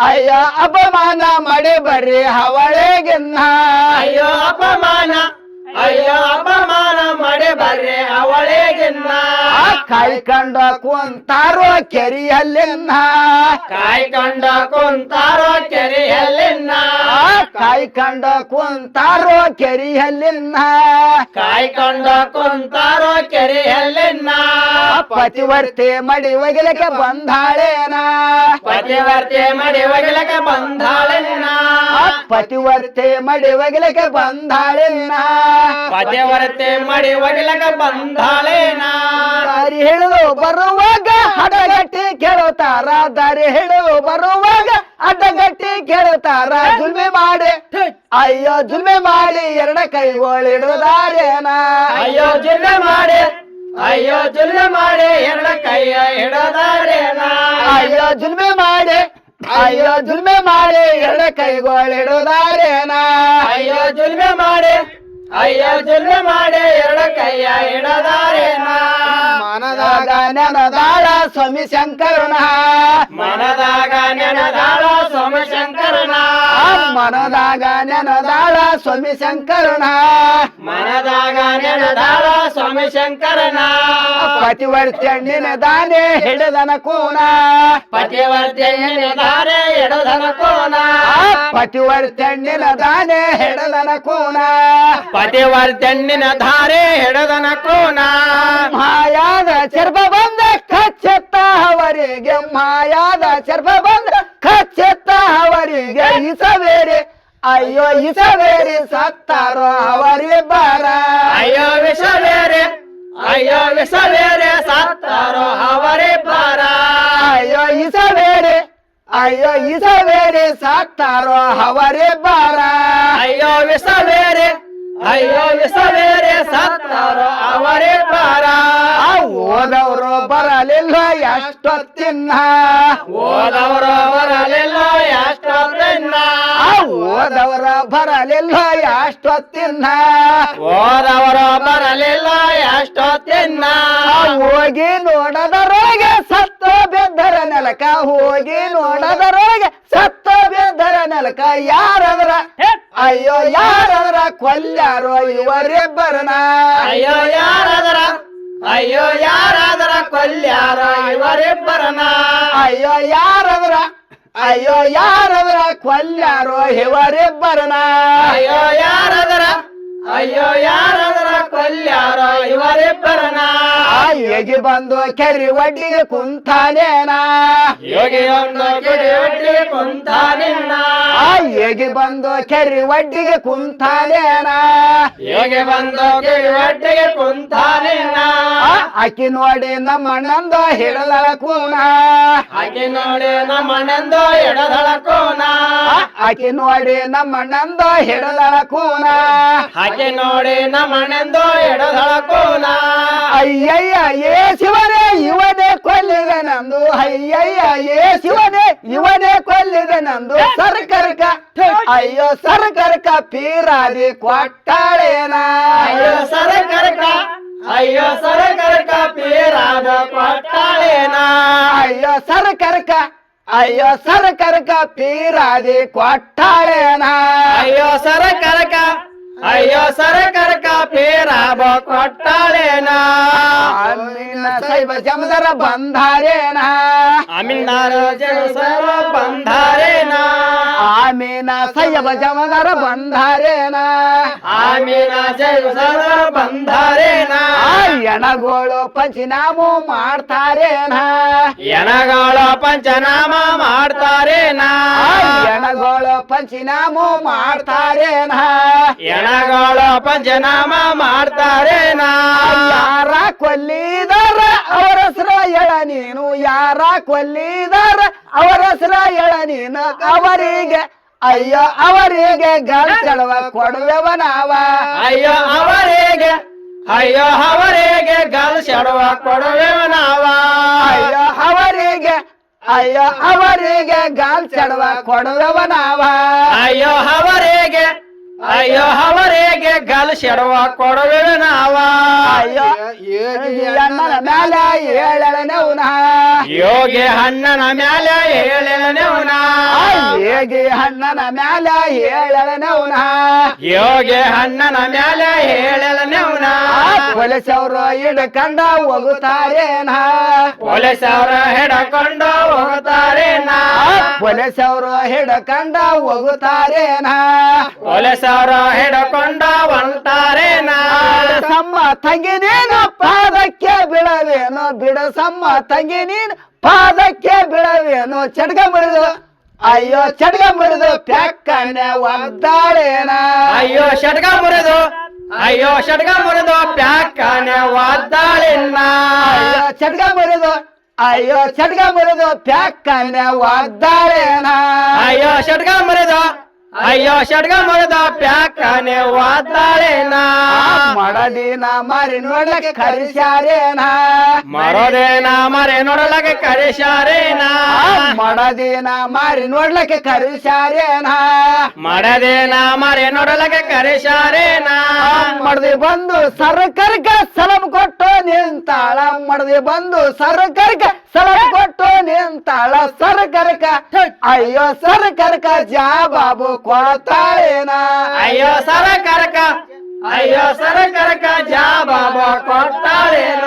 ಅಯ್ಯೋ ಅಪಮಾನ ಮಾಡಿ ಬರ್ರಿ ಹವಳೆಗೆನ್ನ ಅಯ್ಯೋ ಅಪಮಾನ. ಅಯ್ಯೋ ಅಪಮಾನ ಮಾಡಿ ಬರ್ರಿ ಅವಳಿಗಿನ್ನ ಆ ಕಂಡ ಕುಂತಾರೋ ಕೆರಿಯಲ್ಲಿನ್ನ. ಕಂಡ ಕುಂತಾರೋ ಕೆರಿಯಲ್ಲಿನ್ನ. ಆ ಕಂಡ ಕುಂತಾರೋ ಕೆರಿಯಲ್ಲಿನ್ನ. ಕಾಯ್ಕಂಡ ಕುಂತಾರೋ ಕೆರಿಯಲ್ಲಿನ್ನ. ಪತಿವರ್ತಿ ಮಡಿ ಒಗಿಲಕ್ಕೆ ಬಂದಾಳೇನ. ಪತಿವರ್ತೆ ಮಡಿ ಒಗಿಲಕ್ಕೆ ಬಂದಾಳೆನ್ನ ಪತಿವರ್ತಿ ಮಡಿ ಒಗಿಲಕ್ಕೆ ಬಂದಾಳೇನ. ಪತಿವರ್ತೆ ಮಾಡಿ ಒಗಿಲಕ ಬಂದಾಳೇನ? ದಾರಿ ಹೇಳು ಬರುವಾಗ ಹಡಗಟ್ಟಿ ಕೇಳುತ್ತಾರ. ದಾರಿ ಹೇಳು ಬರುವಾಗ ಅಡ್ಡಗಟ್ಟಿ ಕೇಳುತ್ತಾರ. ಜುಲ್ಮೆ ಮಾಡಿ. ಮಾಡಿ ಅಯ್ಯೋ ಜುಲ್ಮೆ ಮಾಡಿ ಎರಡ ಕೈಗಳಿಡುದಾರೇನ ಅಯ್ಯೋ ಜುಲ್ಮೆ ಮಾಡಿ. ಅಯ್ಯೋ ಜುಲ್ಮೆ ಮಾಡಿ ಎರಡ ಕೈಯ ಹಿಡದಾರೇನ ಅಯ್ಯೋ ಜುಲ್ಮೆ ಮಾಡಿ. ಅಯ್ಯೋ ಜುಲ್ಮೆ ಮಾಡಿ ಎರಡ ಕೈಗಳಿಡುದಾರೇನ ಅಯ್ಯೋ ಜುಲ್ಮೆ ಮಾಡಿ ಅಯ್ಯೋ ಜುಲ್ಮೆ ಮಾಡಿ ಎರಡ ಕೈಯ ಹಿಡದಾರೇನ ಮನದಾಗ ನೆನದಾಳ ಸ್ವಾಮಿ ಶಂಕರನ. ಮನದಾಗ ನೆನದಾಳ ಸೋಮಶಂಕರನ ಮನದಾಗ ನೆನದಾಳ ಸ್ವಾಮಿ ಶಂಕರನ. ಮನದಾಗ ನೆನದಾಳ ಸ್ವಾಮಿ ಶಂಕರನ. ಪತಿವರ್ತಿಯಣ್ಣಿನ ದಾನೆ ಹಿಡಿದನ ಕೂನ. ಪತಿವರ್ತಿಯನ್ನೇ ದಾನೆ ಹಿಡದನ ಕೋನ. ಪತಿವರ್ತಿಯಣ್ಣಿನ ದಾನೆ ಹಿಡದನ ಕೋನ. ಪತಿವರ್ತಿ ಹಣ್ಣಿನ ಧಾರೆ ಹಿಡದನ ಕೋನ. ಮಾಯಾದ ಚರ್ಬ ಬಂದ ಕಚ್ಚತ್ತ ಅವರಿಗೆ ಮಾಯಾದ ಚರ್ಬ ಬಂದ ಕಚ್ಚೆತ್ತ ಅವರಿಗೆ ಇಸವೇರಿ ಅಯ್ಯೋ ಇಸವೇರಿ ಸತ್ತಾರೋ ಅವರಿಬ್ಬರ ಅಯ್ಯೋ ವಿಷವೇರೆ ಅಯ್ಯೋ ವಿಷವೇರೆ ಸತ್ತಾರೋ ಅವರೇ ಬಾರ ಅಯ್ಯೋ ಇಸವೇರಿ ಅಯ್ಯೋ ಇಸವೇರಿ ಸತ್ತಾರೋ ಅವರಿಬ್ಬರ ಅಯ್ಯೋ ವಿಷವೇರೆ ಅಯ್ಯೋ ಸವೇರೆ ಸತ್ತಾರೋ ಅವರೇ ಪಾರ ಓದವರು ಬರಲಿಲ್ಲ ಎಷ್ಟೊತ್ತಿನ್ನ ಓದವರು ಬರಲಿಲ್ಲ ಎಷ್ಟೊತ್ತಿನ್ನ ಓದವರ ಬರಲಿಲ್ಲ ಎಷ್ಟೊತ್ತಿನ್ನ ಓದವರ ಬರಲಿಲ್ಲ ಎಷ್ಟೊತ್ತಿನ್ನ ಹೋಗಿ ನೋಡದರೋಗೆ ಸತ್ತ ಬೆದ್ದರ ನೆಲಕ. ಹೋಗಿ ನೋಡದರೋಗೆ ಸತ್ತ ಬೆದ್ದರ ನೆಲಕ. ಯಾರದ್ರ? ಅಯ್ಯೋ ಯಾರದ್ರ ಕೊಲ್ಯಾರೋ ಇವರಿಬ್ಬರನ ಅಯ್ಯೋ ಯಾರದರ ಅಯ್ಯೋ ಯಾರಾದರ ಕೊಲ್ಯಾರ ಇವರಿಬ್ಬರನ ಅಯ್ಯೋ ಯಾರದರ ಅಯ್ಯೋ ಯಾರದರ ಕೊಲ್ಯಾರೋ ಇವರಿಬ್ಬರನ ಅಯ್ಯೋ ಯಾರಾದರ ಅಯ್ಯೋ ಯಾರಾದರ ಕೊಲ್ಯಾರ ಇವರಿಬ್ಬರನ ಆ ಹೇಗೆ ಬಂದು ಕೆರಿ ಒಡ್ಡಿಗೆ ಕುಂತಾನೇನ? ಯೋಗಿ ಬಂದು ಕೆರಿ ಒಡ್ಡಿಗೆ ಕುಂತಾನೇನ? ಯೋಗಿ ಬಂದು ಕೆರಿ ಒಡ್ಡಿಗೆ ಕುಂತಾನೇನ? ಯೋಗಿ ಬಂದು ಕೆರಿ ಒಡ್ಡಿಗೆ ಕುಂತಾನೇನ? ಅಕ್ಕಿ ನೋಡಿ ನಮ್ಮ ಅಣ್ಣಂದ ಹಿಡದಳ ಕೂನ? ಅಕ್ಕಿ ನೋಡಿ ನಮ್ಮಣ್ಣಂದು ಎಡದಳ ಕೋನ? ಆ ಅಕ್ಕಿ ನೋಡಿ ನಮ್ಮಣ್ಣಂದು ಹೆಡದಳ ಕೂನ. ಆಕೆ ನೋಡಿ ನಮ್ಮಣ್ಣಂದು ಎಡದಳ ಕೋನ. ಅಯ್ಯಯ್ಯ ಏ ಶಿವನೇ ಇವನೇ ಕೊಲ್ಲಿದೆ ನಂದು. ಅಯ್ಯಯ್ಯ ಏ ಶಿವನೇ ಇವನೇ ಕೊಲ್ಲಿದೆ ನಂದು. ಸರ್ಕರ್ಕ ಅಯ್ಯೋ ಸರ್ಕರ್ಕ ಪೀರಾದಿ ಕೊಟ್ಟಾಳೇನ. ಅಯ್ಯೋ ಸರಕರಕ ಅಯ್ಯೋ ಸರಕರಕ ಪೀರಾದ ಕೊಟ್ಟಾಳೇನ. ಅಯ್ಯೋ ಸರ್ಕರ್ಕ ಅಯ್ಯೋ ಸರ್ಕರ್ಕ ಪೀರಾದಿ ಕೊಟ್ಟಾಳೇನ ಅಯ್ಯೋ ಸರಕರಕ ಅಯ್ಯೋ ಸರಕರಕ ಪೀರಾದ ಕೊಟ್ಟಾಳೇನ ಅಮ್ಮಿನ ಸೈಬ ಜಮದರ ಬಂಧಾರೇನ ಅಮಿನಾರ ಜನ ಬಂಧಾರೇನ ಆಮೀನ ಸೈಬ ಜಮದರ ಬಂಧಾರೇನ ಆಮೀನ ಜನ ಬಂಧಾರೇನ ಆ ಎಣಗೋಳು ಪಂಚನಾಮ ಮಾಡ್ತಾರೇನ? ಎಣಗೋಳು ಪಂಚನಾಮ ಮಾಡ್ತಾರೇನ? ಎಣಗೋಳು ಪಂಚನಾಮ ಮಾಡ್ತಾರೇನ? ಎಣಗೋಳು ಪಂಚನಾಮ ಮಾಡ್ತಾರೇನ? ಯಾರ ಕೊಲ್ಲಿದಾರ ಅವರ ಹೆಸರ ಎಳ ನೀನು? ಯಾರ ಕೊಲ್ಲಿದಾರ ಅವರ ಹೆಸರ ಎಳ ನೀನು? ಅವರಿಗೆ ಅಯ್ಯೋ ಅವರಿಗೆ ಗಳ ಕೊಡುವೆವ ನಾವ. ಅಯ್ಯೋ ಅವರಿಗೆ ಅಯ್ಯೋ ಅವರಿಗೆ ಗಾಲ್ ಸೆಡವ ಕೊಡುವೆ ನಾವ. ಅಯ್ಯೋ ಅವರಿಗೆ ಅಯ್ಯೋ ಅವರಿಗೆ ಗಾಲ್ ಚಡವ ಕೊಡುವವ ನಾವ. ಅಯ್ಯೋ ಅವರಿಗೆ ಅಯ್ಯೋ ಅವರಿಗೆ ಗಾಲ್ ಸೆಡವ ಕೊಡುವೆ ನಾವ. ಅಯ್ಯೋ ಈ ಅಣ್ಣನ ಮ್ಯಾಲ ಏಳನೆವನ ಯೋಗಿ ಅಣ್ಣನ ಮ್ಯಾಲೆ ಹೇಳಿನವನ ಯೋಗಿ ಅಣ್ಣನ ಮ್ಯಾಲ ಏಳನೆವನ ಯೋಗಿ ಅಣ್ಣನ ಮ್ಯಾಲ ಹೇಳಿನವನ ಹೊಲಸವ್ರ ಹಿಡ್ಕಂಡ ಹೋಗುತ್ತಾರೇನ? ಹೊಲಸವ್ರ ಅವರ ಹಿಡಕೊಂಡು ಹೋಗುತ್ತಾರೇನ? ಹೊಲಸವ್ರ ಹಿಡ್ಕಂಡ ಹೋಗುತ್ತಾರೇನ? ಹೊಲಸವ್ರ ಅವರ ಹಿಡಕೊಂಡ ಹೊಂಟಾರೇನ ತಮ್ಮ ತಂಗಿ ನೀನು ಪಾದಕ್ಕೆ ಬಿಡವೇನೋ ಬಿಡಸಮ್ಮ ತಂಗಿ ನೀನ್ ಪಾದಕ್ಕೆ ಬಿಡವೇನೋ ಚಡ್ಗ ಮುರಿದು ಅಯ್ಯೋ ಚಡ್ಗ ಮುರಿದು ಪ್ಯಾಕನೆ ಒದ್ದಾಳೇನ? ಅಯ್ಯೋ ಷಡ್ಗ ಮುರಿದು ಅಯ್ಯೋ ಷಡ್ಗ ಮುರಿದು ಪ್ಯಾಕನೆ ಒದ್ದಾಳಿನ್ನ ಅಯ್ಯೋ ಚಡ್ಗ ಮುರಿದು ಅಯ್ಯೋ ಚಡ್ಗ ಮುರಿದು ಪ್ಯಾಕನೆ ಒದ್ದಾಳೇನ? ಅಯ್ಯೋ ಷಡ್ಗ ಮುರಿದು ಅಯ್ಯೋ ಷಡ್ಗ ಮಗದ ಪ್ಯಾಕನೆ ವಾತಾಳೇನ ಮಡದಿನ ಮರಿ ನೋಡಲಕ್ಕೆ ಕರಿಸ್ಯಾರೇನ? ಮರೋದೇನ ಮರಿ ನೋಡಲಕ್ಕೆ ಕರೆಶಾರೇನ ಮಡದಿನ ಮರಿ ನೋಡ್ಲಕ್ಕೆ ಕರಿಸ್ಯಾರೇನ? ಮಡದೇನ ಮರಿ ನೋಡಲಕ್ಕೆ ಕರೆಶಾರೇನ ಮಡದಿ ಬಂದು ಸರ್ಕಾರಕ್ಕೆ ಸಲಂ ಕೊಟ್ಟು ನಿಂತಾಳ. ಮಡದಿ ಬಂದು ಸರ್ಕರ್ಕ ಸಲಂ ಕೊಟ್ಟು ನಿಂತಾಳ ಸರ್ಕರ್ಕ ಅಯ್ಯೋ ಸರ್ಕರ್ಕ ಜಾ ಬಾಬು ಕೊಡ್ತಾಳೇನ? ಅಯ್ಯೋ ಸರ ಕರಕ ಅಯ್ಯೋ ಸರ ಕರಕ ಜಾ ಬಾಬು ಕೊಡ್ತಾಳೇನ?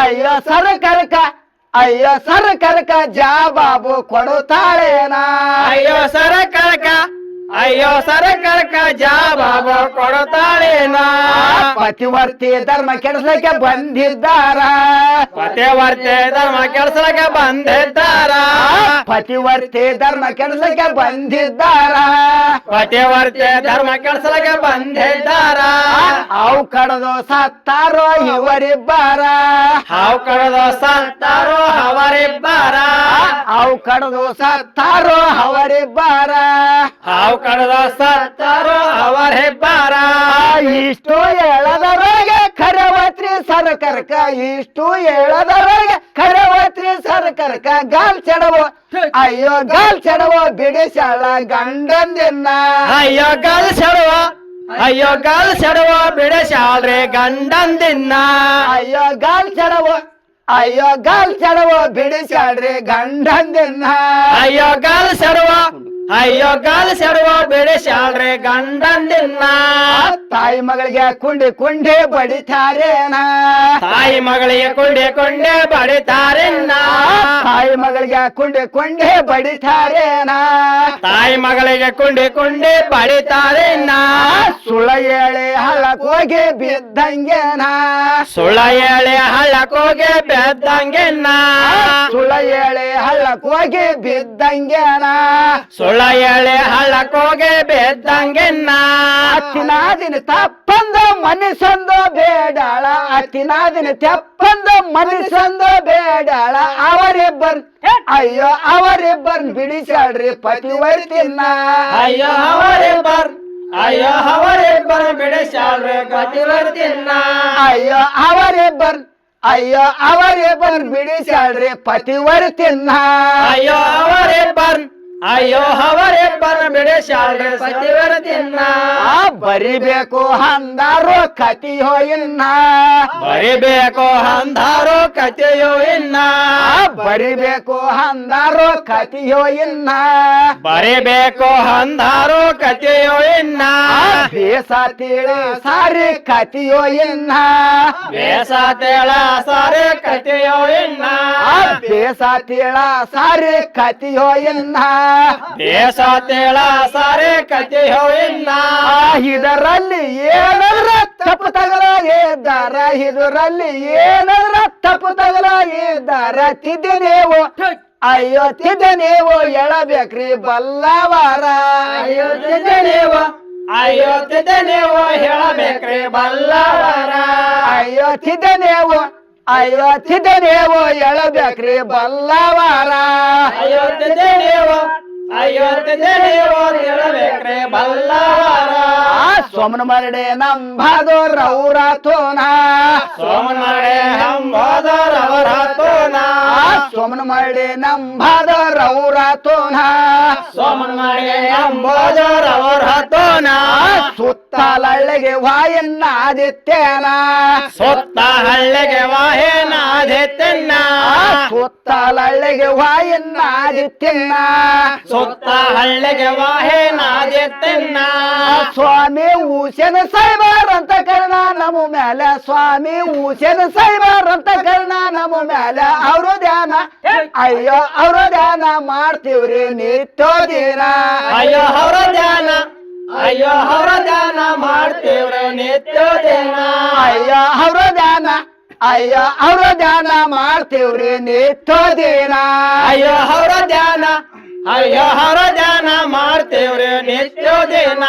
ಅಯ್ಯೋ ಸರ್ಕರ್ಕ ಅಯ್ಯೋ ಸರ್ಕರ್ಕ ಜಾ ಬಾಬು ಕೊಡುತ್ತಾಳೇನ ಅಯ್ಯೋ ಸರ ಕರಕ ಅಯ್ಯೋ ಸರ ಜಾಬಾಬ ಕೊಡತಾಳೇನ? ಪತಿವರ್ತಿ ಧರ್ಮ ಕೆಡಿಸ್ಲಿಕ್ಕೆ ಬಂದಿದ್ದಾರ. ಪತಿವರ್ತಿ ಧರ್ಮ ಕೆಡಿಸ್ಲಿಕ್ಕೆ ಬಂದಿದ್ದಾರ? ಪತಿವರ್ತಿ ಧರ್ಮ ಕೆಡಿಸ್ಲಿಕ್ಕೆ ಬಂದಿದ್ದಾರ. ಪತಿವರ್ತಿ ಧರ್ಮ ಕೆಡಿಸ್ಲಿಕ್ಕೆ ಬಂದಿದ್ದಾರ? ಅವು ಕಡದು ಸತ್ತಾರೋ ಇವರಿಬ್ಬಾರ. ಹಾವು ಕಡದು ಸತ್ತಾರೋ ಅವರಿಬ್ಬಾರ? ಅವು ಕಡದು ಸತ್ತಾರೋ ಅವರಿಬ್ಬಾರ. ಹಾವು ಕಳೆದ ಸತ್ತಾರೋ ಬಾರ ಇಷ್ಟು ಹೇಳದವರೆಗೆ ಕರವತ್ರಿ ಸರ್ಕಾರಕ್ಕ ಇಷ್ಟು ಹೇಳದವರೆಗೆ ಕರವತ್ರಿ ಸರ್ಕಾರಕ್ಕ ಗಾಲ್ ಚಡವೋ ಅಯ್ಯೋ ಗಾಲ್ ಚಡವೋ ಬಿಡಿಸಾಳ ಗಂಡಂದಿನ್ನ. ಅಯ್ಯೋ ಗಾಲ್ ಚಡವ ಅಯ್ಯೋ ಗಾಲ್ ಚಡವ ಬಿಡಿಸಾಳ್ರೆ ಗಂಡಂದಿನ್ನ. ಅಯ್ಯೋ ಗಾಲ್ ಚಡವ ಅಯ್ಯೋ ಗಾಲ್ ಚಡವ ಬಿಡಿಸಾಳ್ರಿ ಗಂಡಂದಿನ್ನ. ಅಯ್ಯೋ ಗಾಲ್ ಸೆಡುವ ಅಯ್ಯೋ ಗಾಲ್ ಸೆಡುವ ಬಿಡಸಾಳ್ರಿ ಗಂಡಂದಿನ್ನ ತಾಯಿ ಮಗಳಿಗೆ ಕುಂಡಿ ಕುಂಡಿ ಬಡಿತಾರೇನ ತಾಯಿ ಮಗಳಿಗೆ ಕೊಂಡೆ ಕೊಂಡೆ ಬಡಿತಾರಿನ್ನ ತಾಯಿ ಮಗಳಿಗೆ ಕುಂಡಿ ಕುಂಡಿ ಬಡಿತಾರೇನ ತಾಯಿ ಮಗಳಿಗೆ ಕೊಂಡೆ ಕೊಂಡೆ ಬಡಿತಾರಿನ್ನ ಸುಳ ಹೇಳಿ ಹಳ್ಳಕ್ ಹೋಗಿ ಬಿದ್ದಂಗೆನ ಸುಳ ಹೇಳಿ ಹಳ್ಳಕ್ಕೋಗಿ ಬಿದ್ದಂಗೆನ ಸುಳ ಹೇಳಿ ಹಳಕೋಗೆ ಹೋಗಿ ಬಿದ್ದಂಗೆನ ಸುಳ ಹೇಳಿ ಹಳ್ಳಕ್ಕೋಗಿ ಅತ್ತಿನ ಅತ್ತಿನಾದಿನ ತಪ್ಪಂದ ಮನಸ್ಸಂದು ಬೇಡಾಳ. ಅತ್ತಿನಾದಿನ ತಪ್ಪಂದ ಮನಸ್ಸಂದು ಬೇಡಾಳ. ಅವರಿಬ್ಬರ್ ಅಯ್ಯೋ ಅವರಿಬ್ಬರ್ ಬಿಡಿಸಾಡ್ರಿ ಪತಿವರ್ತಿನ ಅಯ್ಯೋ ಅವರಿಬ್ಬರ್ ಅಯ್ಯೋ ಅವರಿಬ್ಬರ್ ಬಿಡಿಸಾಳ್ರಿ ಗತಿವರ್ತಿನ್ನ ಅಯ್ಯೋ ಅವರಿಬ್ಬರ್ ಅಯ್ಯೋ ಅವರಿಬ್ಬರ್ ಬಿಡಿಸಾಡ್ರಿ ಪತಿವರ್ತಿನ ಅಯ್ಯೋ ಅವರಿಬ್ಬರ್ ಅಯ್ಯೋ ಅವರಿಬ್ಬರ್ ಶಾಲೆ ಪತಿವರ್ತಿನ್ನ ಆ ಬರಿಬೇಕು ಅಂದಾರು ಕತಿಯೋ ಇನ್ನ. ಬರಿಬೇಕು ಅಂದಾರು ಕತಿಯೋ ಇನ್ನ. ಆ ಬರಿಬೇಕು ಅಂದಾರು ಕತಿಯೋ ಇನ್ನ. ಬರಿಬೇಕು ಅಂದಾರು ಕತಿಯೋ ಇನ್ನ. ಬೇಸ ತಿಳಿ ಸಾರಿ ಕತಿಯೋ ಇನ್ನ. ಬೇಸ ತೇಳ ಸಾರಿ ಕತಿಯೋ ಇನ್ನ. ಆ ಬೇಸ ತಿಳ ಸಾರಿ ಕತಿಯೋ ಇನ್ನ. ತೇಳ ಸಾರೆ ಕತೆ ಇನ್ನ ಇದರಲ್ಲಿ ಏನಾದ್ರ ತಪ್ಪು ತಗಲಾಗಿದ್ದಾರ ಇದರಲ್ಲಿ ಏನಾದ್ರ ತಪ್ಪು ತಗಲಾಗಿದ್ದಾರ ತಿದ್ದಿ ನೀವು ಅಯ್ಯೋ ತಿದ್ದ ನೀವು ಹೇಳಬೇಕ್ರಿ ಬಲ್ಲವಾರ. ಅಯ್ಯೋ ತಿದ್ದನೇವ? ಅಯ್ಯೋ ತಿದ್ದನೇವ? ಹೇಳಬೇಕ್ರಿ ಬಲ್ಲವಾರ. ಅಯ್ಯೋ ತಿದ್ದಿ ತಿದ್ದಿ ನೀವು ಎಳಬೇಕ್ರಿ ಬಲ್ಲವಾರ. ಅಯ್ಯೋ ತಿದ್ದನೇವ ಅಯ್ಯೋ ತಿದ್ದನೇವ ಹೇಳಬೇಕ್ರಿ ಬಲ್ಲವಾರ ಸೋಮನ ಮರಡೆ ನಂಬಾದೋ ರೌರ ಸೋಮನ ಮರಡೆ ನಂಬಾದೋ ಆ ಸೋಮನ ಮಾಡಿ ನಂಬಾದ ರೌರ ತೋನ. ಸೋಮನಡೆ ರೌರ ತೋನ. ಸುತ್ತಲಳ್ಳಿಗೆ ವಾಯನ್ನ ಆದಿತ್ಯನ ಸುತ್ತ ಹಳ್ಳಿಗೆ ವಾಯನ್ನ ಆದಿತ್ಯನ್ನ ಸುತ್ತ ಹಳ್ಳಿಗೆ ವಾಯನ್ನ ಆದಿತ್ಯನ ಸುತ್ತ ಹಳ್ಳಿಗೆ ವಾಹೇನಾದೆ ತೆನ್ನ ಸ್ವಾಮಿ ಊಸೆನ ಸೈಬಾರ್ ಅಂತ ಕರ್ಣ ನಮ್ಮ ಮೇಲೆ ಸ್ವಾಮಿ ಊಸೆನ ಸೈಬಾರ್ ಅಂತ ಕರ್ಣ ನಮ್ಮ ಮೇಲೆ ಅವರು ಧ್ಯಾನ ಅಯ್ಯೋ ಅವ್ರ ಧ್ಯಾನ ಮಾಡ್ತೀವ್ರಿ ನಿತ್ಯ ದಿನ ಅಯ್ಯೋ ಅವ್ರ ಧ್ಯಾನ. ಅಯ್ಯೋ ಅವ್ರ ಧ್ಯಾನ ಮಾಡ್ತೀವ್ರಿ ನಿತ್ಯ ದಿನ ಅಯ್ಯೋ ಅವ್ರ ಧ್ಯಾನ. ಅಯ್ಯೋ ಅವ್ರ ಧ್ಯಾನ ಮಾಡ್ತೀವ್ರಿ ನಿತ್ಯ ದಿನ ಅಯ್ಯೋ ಅವ್ರ ಧ್ಯಾನ. ಅಯ್ಯೋ ಅವ್ರ ಧ್ಯಾನ ಮಾಡ್ತೇವ್ರೆ ನಿತ್ಯ ದಿನ.